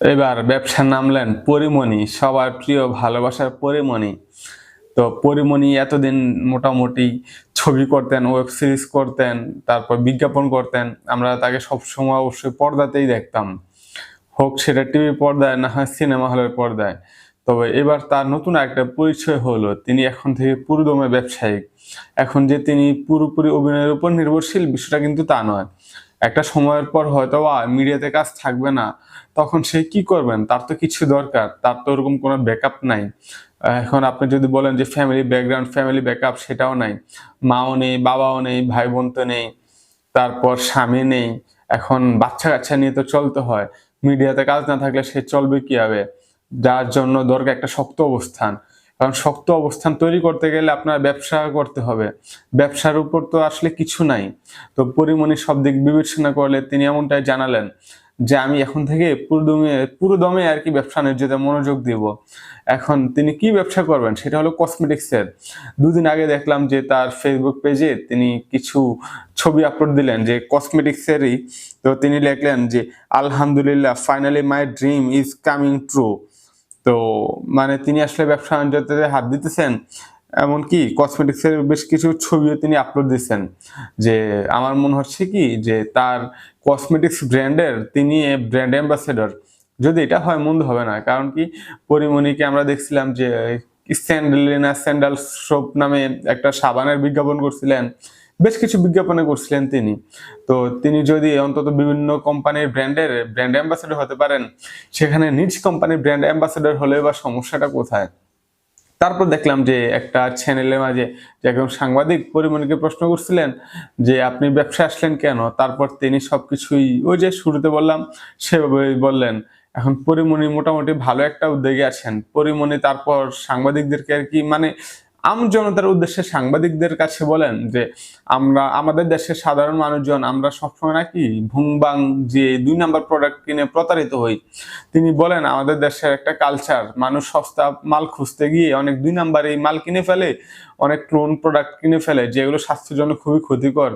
এবার ব্যবসা নামলেন পরিমণি, সবার প্রিয় ভালোবাসার পরিমণি। তো পরিমণি এতদিন মোটামুটি ছবি করতেন ওয়েব সিরিজ করতেন, তারপর বিজ্ঞাপন করতেন, আমরা তাকে সবসময় অবশ্যই পর্দাতেই দেখতাম। হোক সেটা টিভি পর্দায় না হয় সিনেমা হলের পর্দায়। তবে এবার তার নতুন একটা পরিচয় হলো, তিনি এখন থেকে পুরোদমে ব্যবসায়িক এখন যে তিনি পুরোপুরি অভিনয়ের উপর নির্ভরশীল, বিষয়টা কিন্তু তা নয়। একটা সময়ের পর হয়তো মিডিয়াতে কাজ থাকবে না, তখন সে কি করবেন? তার তো কিছু দরকার, তার তো ওরকম কোনো ব্যাকআপ নাই। এখন আপনি যদি বলেন যে ফ্যামিলি ব্যাকগ্রাউন্ড ফ্যামিলি ব্যাকআপ সেটাও নাই। মাও নেই, বাবাও নেই ভাই বোন তো নেই, তারপর স্বামী নেই, এখন বাচ্চা কাচ্চা নিয়ে তো চলতে হয়। মিডিয়াতে কাজ না থাকলে সে চলবে কীভাবে? যার জন্য দরকার একটা শক্ত অবস্থান। কারণ শক্ত অবস্থান তৈরি করতে গেলে আপনার ব্যবসা করতে হবে। ব্যবসার উপর তো আসলে কিছু নাই। তো পরিমণি সব দিক বিবেচনা করলে তিনি এমনটাই জানালেন যে, আমি এখন থেকে পুরোদমে পুরোদমে আর কি ব্যবসা নির্যাতে মনোযোগ দিব। এখন তিনি কি ব্যবসা করবেন? সেটা হলো কসমেটিক্সের দুদিন আগে দেখলাম যে, তার ফেসবুক পেজে তিনি কিছু ছবি আপলোড দিলেন যে কসমেটিক্সেরই তো তিনি লিখলেন যে, আলহামদুলিল্লাহ finally my dream is coming true তো মানে তিনি আসলে ব্যবসা বাণিজ্যতে হাত দিতেছেন। এমনকি কসমেটিক্সের বেশ কিছু ছবিও তিনি আপলোড দিচ্ছেন যে আমার মনে হচ্ছে কি যে তার কসমেটিক্স ব্র্যান্ডের তিনি ব্র্যান্ড অ্যাম্বাসেডর যদি এটা হয়, মন্দ হবে না। কারণ কি পরিমণিকে আমরা দেখছিলাম যে স্যান্ডেলিনা স্যান্ডাল শপ নামে একটা সাবানের বিজ্ঞাপন করছিলেন। বেশ কিছু বিজ্ঞাপনে করছিলেন তিনি। তো তিনি যদি অন্তত বিভিন্ন কোম্পানির ব্র্যান্ডের, ব্র্যান্ড অ্যাম্বাসেডর হতে পারেন, সেখানে নিজ কোম্পানির ব্র্যান্ড অ্যাম্বাসেডর হলে বা সমস্যাটা কোথায়? তারপর দেখলাম যে একটা চ্যানেলের মাঝে যে একজন সাংবাদিক পরিমণিকে প্রশ্ন করছিলেন যে, আপনি ব্যবসা আসলেন কেন? তারপর তিনি সবকিছুই ওই যে শুরুতে বললাম সেভাবে বললেন, এখন পরিমণি মোটামুটি ভালো একটা উদ্যোগে আছেন। পরিমণি তারপর সাংবাদিকদেরকে আর কি মানে আম জনতার উদ্দেশ্যে সাংবাদিকদের কাছে বলেন যে, আমরা, আমাদের দেশের সাধারণ মানুষজন, আমরা সবসময় নাকি ভুংবাং যে দুই নাম্বার প্রোডাক্ট কিনে প্রতারিত হই, তিনি বলেন আমাদের দেশের একটা কালচার মানুষ সস্তা মাল খুঁজতে গিয়ে অনেক দুই নাম্বার এই মাল কিনে ফেলে, অনেক ক্লোন প্রোডাক্ট কিনে ফেলে, যেগুলো স্বাস্থ্যের জন্য খুবই ক্ষতিকর,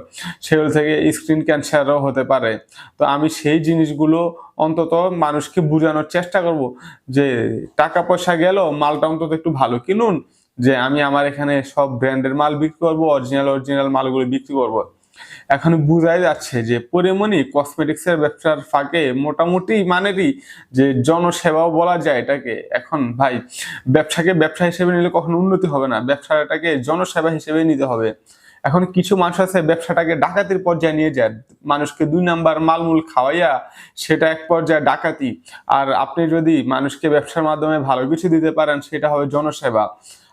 সেগুলো থেকে স্ক্রিন ক্যান্সারও হতে পারে। তো আমি সেই জিনিসগুলো অন্তত মানুষকে বোঝানোর চেষ্টা করব যে, টাকা পয়সা গেল মালটা অন্তত একটু ভালো কিনুন। যে আমি আমার এখানে সব ব্র্যান্ডের মাল বিক্রি করব অরিজিনাল অরিজিনাল মালগুলো বিক্রি করব। এখন বোঝাই যাচ্ছে যে পরিমণি কসমেটিক্সের ব্যবসার ফাঁকে মোটামুটি মানেরই যে জনসেবাও বলা যায় এটাকে। এখন ভাই, ব্যবসাকে ব্যবসা হিসেবে নিলে কখনো উন্নতি হবে না। ব্যবসাটাকে জনসেবা হিসেবে নিতে হবে। এখন কিছু মানুষ আছে ব্যবসাটাকে ডাকাতির পর্যায়ে নিয়ে যায়। মানুষকে দুই নাম্বার মালমূল খাওয়াইয়া সেটা এক পর্যায়ে ডাকাতি। আর আপনি যদি মানুষকে ব্যবসার মাধ্যমে ভালো কিছু দিতে পারেন, সেটা হবে জনসেবা।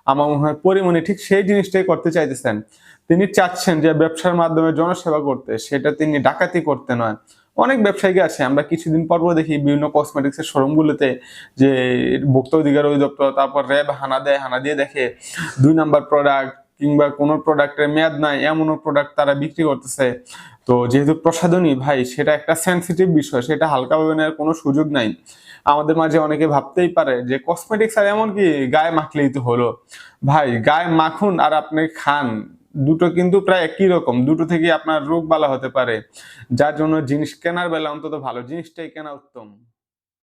আমার মনে হয় পরিমণি ঠিক সেই জিনিসটাই করতে চাইতেছেন। তিনি চাচ্ছেন যে ব্যবসার মাধ্যমে জনসেবা করতে, সেটা তিনি ডাকাতি করতে নয়। অনেক ব্যবসায়ী আছে, আমরা কিছুদিন পর দেখি বিভিন্ন কসমেটিক্সের শোরুমগুলোতে যে ভোক্তা অধিকার অধিদপ্তর, তারপর র্যাব হানা দেয়, হানা দিয়ে দেখে দুই নাম্বার প্রোডাক্ট কিংবা কোনো প্রোডাক্টের মেয়াদ নাই, এমনও প্রোডাক্ট তারা বিক্রি করতেছে। তো যেহেতু প্রসাধনী, ভাই, সেটা একটা সেন্সিটিভ বিষয়, সেটা হালকাভাবে নেওয়ার কোনো সুযোগ নাই। আমাদের মাঝে অনেকে ভাবতেই পারে যে কসমেটিক্স আর এমন কি গায়ে মাখলেই তো হলো। ভাই, গায়ে মাখুন আর আপনি খান, দুটো কিন্তু প্রায় একই রকম, দুটো থেকে আপনার রোগ বালা হতে পারে। যার জন্য জিনিস কেনার বেলা অন্তত ভালো, জিনিসটাই কেনা উত্তম।